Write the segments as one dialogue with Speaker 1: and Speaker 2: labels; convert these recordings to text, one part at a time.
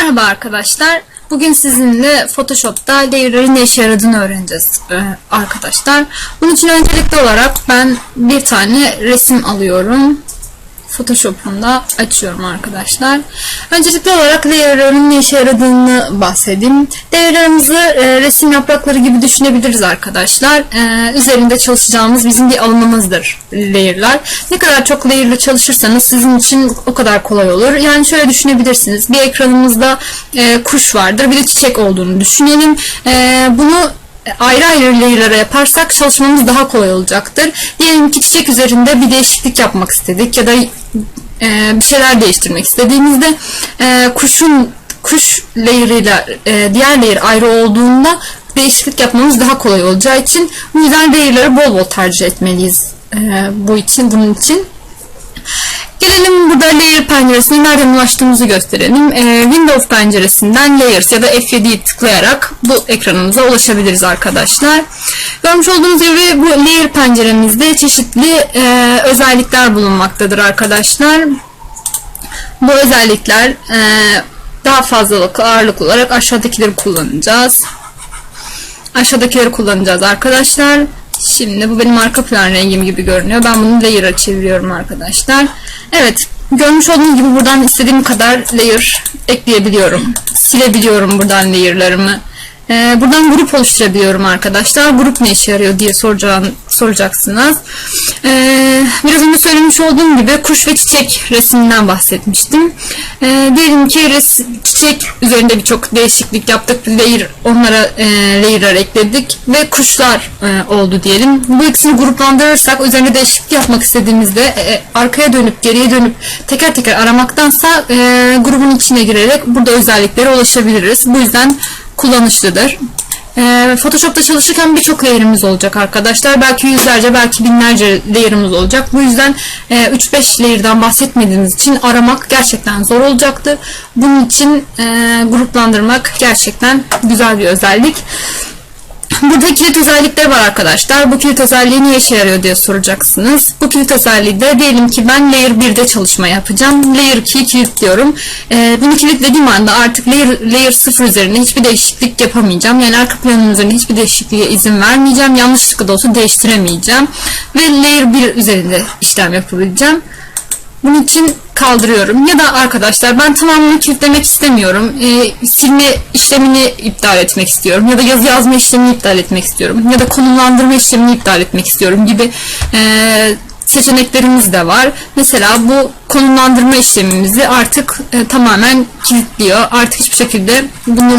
Speaker 1: Merhaba arkadaşlar. Bugün sizinle Photoshop'ta layer'ların ne işe yaradığını öğreneceğiz e, arkadaşlar. Bunun için öncelikli olarak ben bir tane resim alıyorum. Photoshop'umda açıyorum arkadaşlar. Öncelikli olarak layer'ların ne işe yaradığını bahsedeyim. Layer'larımızı e, resim yaprakları gibi düşünebiliriz arkadaşlar. E, üzerinde çalışacağımız bizim bir alanımızdır layer'lar. Ne kadar çok layer'la çalışırsanız sizin için o kadar kolay olur. Yani şöyle düşünebilirsiniz. Bir ekranımızda e, kuş vardır, bir de çiçek olduğunu düşünelim. E, bunu ayrı ayrı layer'lara yaparsak çalışmamız daha kolay olacaktır. Diyelim ki çiçek üzerinde bir değişiklik yapmak istedik ya da e, bir şeyler değiştirmek istediğimizde e, kuşun kuş layer'ıyla e, diğer layer ayrı olduğunda değişiklik yapmamız daha kolay olacağı için bu yüzden layer'ları bol bol tercih etmeliyiz e, bu için bunun için. Gelelim burada layer penceresine nereden ulaştığımızı gösterelim. Ee, Windows penceresinden layers ya da F7'yi tıklayarak bu ekranımıza ulaşabiliriz arkadaşlar. Görmüş olduğunuz gibi bu layer penceremizde çeşitli e, özellikler bulunmaktadır arkadaşlar. Bu özellikler e, daha fazlalıklı ağırlıklı olarak aşağıdakileri kullanacağız. Aşağıdakileri kullanacağız arkadaşlar. Şimdi bu benim arka plan rengim gibi görünüyor. Ben bunu layer'a çeviriyorum arkadaşlar. Evet. Görmüş olduğunuz gibi buradan istediğim kadar layer ekleyebiliyorum. Silebiliyorum buradan layer'larımı. Ee, buradan grup oluşturabiliyorum arkadaşlar. Grup ne işe yarıyor diye soracağın, soracaksınız. Ee, biraz önce söylemiş olduğum gibi kuş ve çiçek resminden bahsetmiştim. Ee, diyelim ki res, çiçek üzerinde birçok değişiklik yaptık. Layer, onlara e, layer'lar ekledik ve kuşlar e, oldu diyelim. Bu ikisini gruplandırırsak üzerinde değişiklik yapmak istediğimizde e, arkaya dönüp geriye dönüp teker teker aramaktansa e, grubun içine girerek burada özelliklere ulaşabiliriz. Bu yüzden kullanışlıdır. Ee, Photoshop'ta çalışırken birçok layer'ımız olacak arkadaşlar. Belki yüzlerce, belki binlerce layer'ımız olacak. Bu yüzden e, 3-5 layer'dan bahsetmediğimiz için aramak gerçekten zor olacaktır. Bunun için e, gruplandırmak gerçekten güzel bir özellik. Burada kilit özellikleri var arkadaşlar. Bu kilit özelliği niye işe yarıyor diye soracaksınız. Bu kilit özelliği de diyelim ki ben layer 1'de çalışma yapacağım. Layer 2'yi kilitliyorum. Ee, bunu kilitlediğim anda artık layer, layer 0 üzerinde hiçbir değişiklik yapamayacağım. Yani arka planın üzerinde hiçbir değişikliğe izin vermeyeceğim. Yanlışlıkla da olsa değiştiremeyeceğim. Ve layer 1 üzerinde işlem yapabileceğim. Bunun için kaldırıyorum. Ya da arkadaşlar ben tamamını kilitlemek istemiyorum. E, silme işlemini iptal etmek istiyorum. Ya da yazı yazma işlemini iptal etmek istiyorum. Ya da konumlandırma işlemini iptal etmek istiyorum gibi e, seçeneklerimiz de var. Mesela bu konumlandırma işlemimizi artık e, tamamen kilitliyor. Artık hiçbir şekilde bunu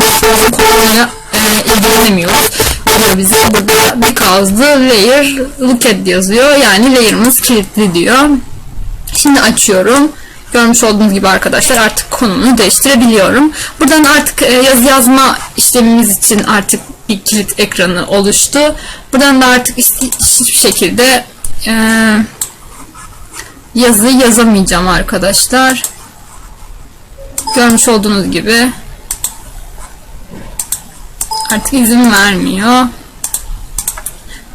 Speaker 1: konumla e, ilgilenemiyoruz. Diyor bize burada because the layer look at yazıyor. Yani layer'ımız kilitli diyor. Şimdi açıyorum. Görmüş olduğunuz gibi arkadaşlar artık konumunu değiştirebiliyorum. Buradan artık e, yazı yazma işlemimiz için artık bir kilit ekranı oluştu. Buradan da artık hiçbir şekilde e, yazı yazamayacağım arkadaşlar. Görmüş olduğunuz gibi artık izin vermiyor.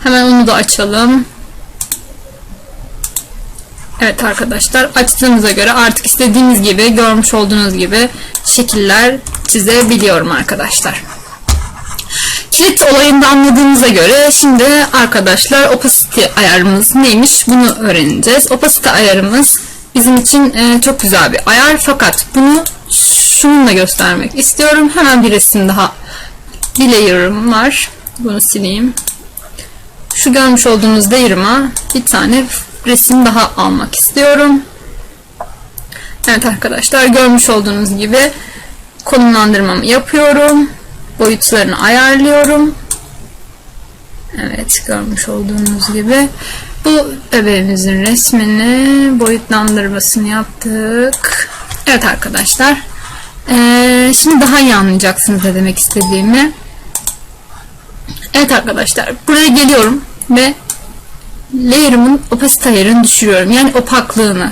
Speaker 1: Hemen onu da açalım. Evet arkadaşlar açtığımıza göre artık istediğiniz gibi görmüş olduğunuz gibi şekiller çizebiliyorum arkadaşlar. Kilit olayını da anladığınıza göre şimdi arkadaşlar opacity ayarımız neymiş bunu öğreneceğiz. Opacity ayarımız bizim için e, çok güzel bir ayar fakat bunu şununla göstermek istiyorum. Hemen bir resim daha bir layer'ım var. Bunu sileyim. Şu görmüş olduğunuz layer'ıma bir tane resim daha almak istiyorum. Evet arkadaşlar görmüş olduğunuz gibi konumlandırmamı yapıyorum. Boyutlarını ayarlıyorum. Evet görmüş olduğunuz gibi bu bebeğimizin resmini boyutlandırmasını yaptık. Evet arkadaşlar. Ee, şimdi daha iyi anlayacaksınız ne demek istediğimi. Evet arkadaşlar buraya geliyorum ve layer'ımın opacity ayarını düşürüyorum. Yani opaklığını.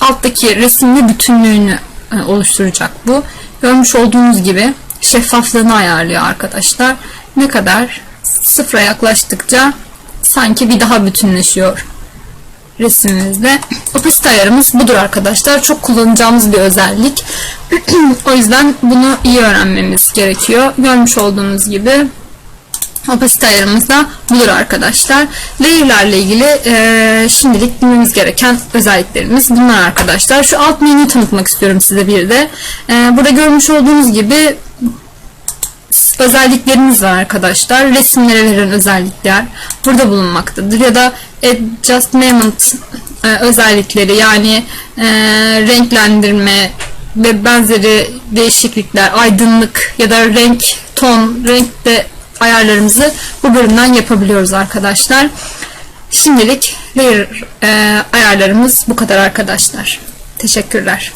Speaker 1: Alttaki resimli bütünlüğünü e, oluşturacak bu. Görmüş olduğunuz gibi şeffaflığını ayarlıyor arkadaşlar. Ne kadar sıfıra yaklaştıkça sanki bir daha bütünleşiyor. resimimizde. Opacity ayarımız budur arkadaşlar. Çok kullanacağımız bir özellik. o yüzden bunu iyi öğrenmemiz gerekiyor. Görmüş olduğunuz gibi opacity ayarımız da budur arkadaşlar. Layer'larla ilgili e, şimdilik bilmemiz gereken özelliklerimiz bunlar arkadaşlar. Şu alt menüyü tanıtmak istiyorum size bir de. E, burada görmüş olduğunuz gibi özelliklerimiz var arkadaşlar. Resimlere veren özellikler burada bulunmaktadır. Ya da adjustment e, özellikleri yani e, renklendirme ve benzeri değişiklikler, aydınlık ya da renk, ton, renkte ayarlarımızı bu bölümden yapabiliyoruz arkadaşlar. Şimdilik layer e, ayarlarımız bu kadar arkadaşlar. Teşekkürler.